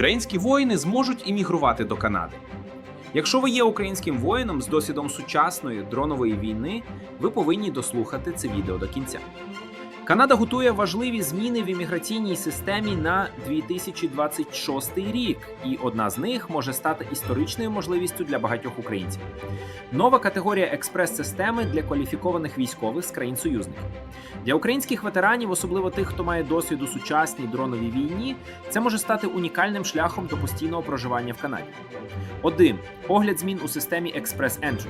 українські воїни зможуть іммігрувати до Канади. Якщо ви є українським воїном з досвідом сучасної дронової війни, ви повинні дослухати це відео до кінця. Канада готує важливі зміни в імміграційній системі на 2026 рік, і одна з них може стати історичною можливістю для багатьох українців. Нова категорія експрес-системи для кваліфікованих військових з країн союзників. Для українських ветеранів, особливо тих, хто має досвід у сучасній дроновій війні, це може стати унікальним шляхом до постійного проживання в Канаді. 1. Огляд змін у системі Express Entry.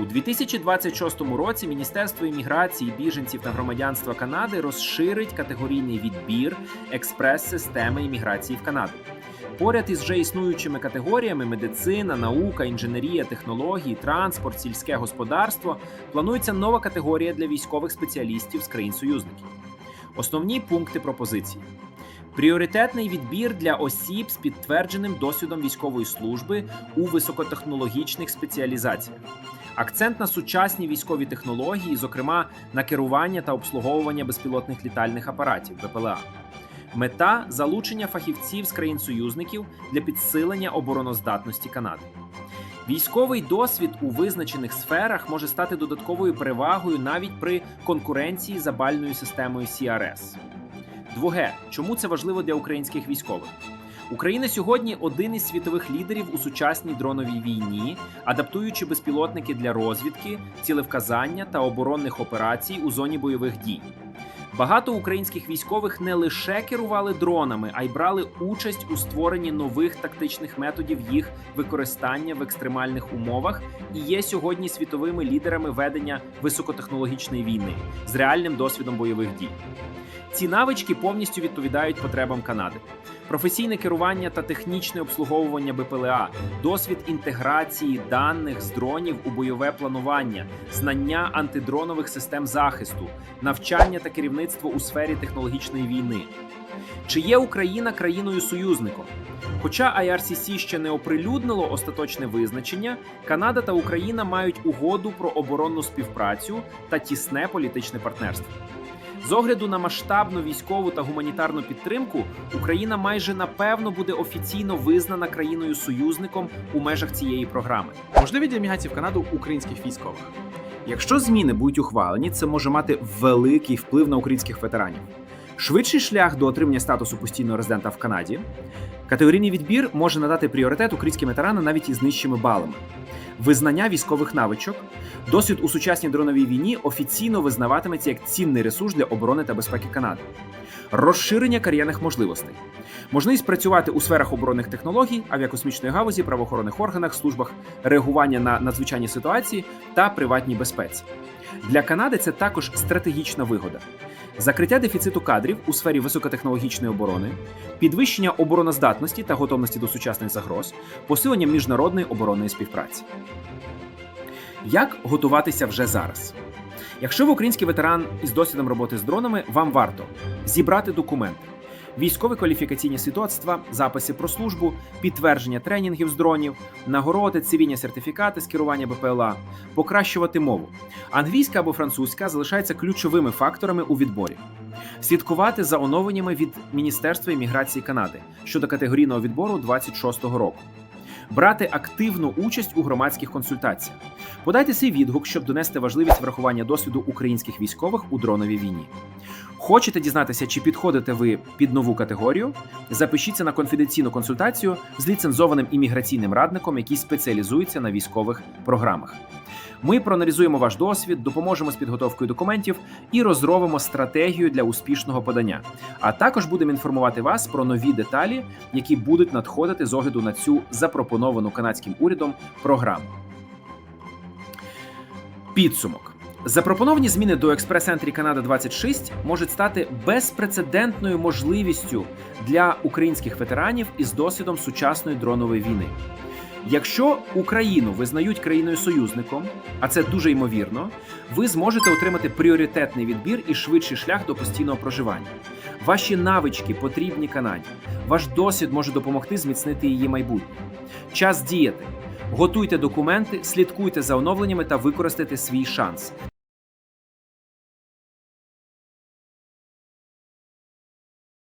У 2026 році Міністерство імміграції, біженців та громадянства Канади розширить категорійний відбір експрес-системи імміграції в Канаду. Поряд із вже існуючими категоріями медицина, наука, інженерія, технології, транспорт, сільське господарство планується нова категорія для військових спеціалістів з країн-союзників. Основні пункти пропозиції. Пріоритетний відбір для осіб з підтвердженим досвідом військової служби у високотехнологічних спеціалізаціях. Акцент на сучасні військові технології, зокрема на керування та обслуговування безпілотних літальних апаратів БПЛА. Мета залучення фахівців з країн-союзників для підсилення обороноздатності Канади. Військовий досвід у визначених сферах може стати додатковою перевагою навіть при конкуренції за бальною системою CRS. Друге, чому це важливо для українських військових? Україна сьогодні один із світових лідерів у сучасній дроновій війні, адаптуючи безпілотники для розвідки, цілевказання та оборонних операцій у зоні бойових дій. Багато українських військових не лише керували дронами, а й брали участь у створенні нових тактичних методів їх використання в екстремальних умовах і є сьогодні світовими лідерами ведення високотехнологічної війни з реальним досвідом бойових дій. Ці навички повністю відповідають потребам Канади. Професійне керування та технічне обслуговування БПЛА, досвід інтеграції даних з дронів у бойове планування, знання антидронових систем захисту, навчання та керівництво у сфері технологічної війни. Чи є Україна країною союзником? Хоча IRCC ще не оприлюднило остаточне визначення, Канада та Україна мають угоду про оборонну співпрацю та тісне політичне партнерство. З огляду на масштабну військову та гуманітарну підтримку, Україна майже напевно буде офіційно визнана країною союзником у межах цієї програми. Можливі для міграції в Канаду українських військових. Якщо зміни будуть ухвалені, це може мати великий вплив на українських ветеранів. Швидший шлях до отримання статусу постійного резидента в Канаді. Категорійний відбір може надати пріоритет українським ветеранам навіть із нижчими балами. Визнання військових навичок, досвід у сучасній дроновій війні офіційно визнаватиметься як цінний ресурс для оборони та безпеки Канади, розширення кар'єрних можливостей, можливість працювати у сферах оборонних технологій, авіакосмічної галузі, правоохоронних органах, службах реагування на надзвичайні ситуації та приватній безпеці. Для Канади це також стратегічна вигода. Закриття дефіциту кадрів у сфері високотехнологічної оборони, підвищення обороноздатності та готовності до сучасних загроз, посилення міжнародної оборонної співпраці. Як готуватися вже зараз? Якщо ви український ветеран із досвідом роботи з дронами, вам варто зібрати документи, військові кваліфікаційні свідоцтва, записи про службу, підтвердження тренінгів з дронів, нагороди, цивільні сертифікати з керування БПЛА, покращувати мову. Англійська або французька залишаються ключовими факторами у відборі. Слідкувати за оновленнями від Міністерства імміграції Канади щодо категорійного відбору 26-го року. Брати активну участь у громадських консультаціях. Подайте свій відгук, щоб донести важливість врахування досвіду українських військових у дроновій війні. Хочете дізнатися, чи підходите ви під нову категорію? Запишіться на конфіденційну консультацію з ліцензованим імміграційним радником, який спеціалізується на військових програмах. Ми проаналізуємо ваш досвід, допоможемо з підготовкою документів і розробимо стратегію для успішного подання. А також будемо інформувати вас про нові деталі, які будуть надходити з огляду на цю запропоновану канадським урядом програму. Підсумок. Запропоновані зміни до експрес-ентрі Канада 26 можуть стати безпрецедентною можливістю для українських ветеранів із досвідом сучасної дронової війни. Якщо Україну визнають країною союзником, а це дуже ймовірно, ви зможете отримати пріоритетний відбір і швидший шлях до постійного проживання. Ваші навички потрібні Канаді. Ваш досвід може допомогти зміцнити її майбутнє. Час діяти. Готуйте документи, слідкуйте за оновленнями та використайте свій шанс.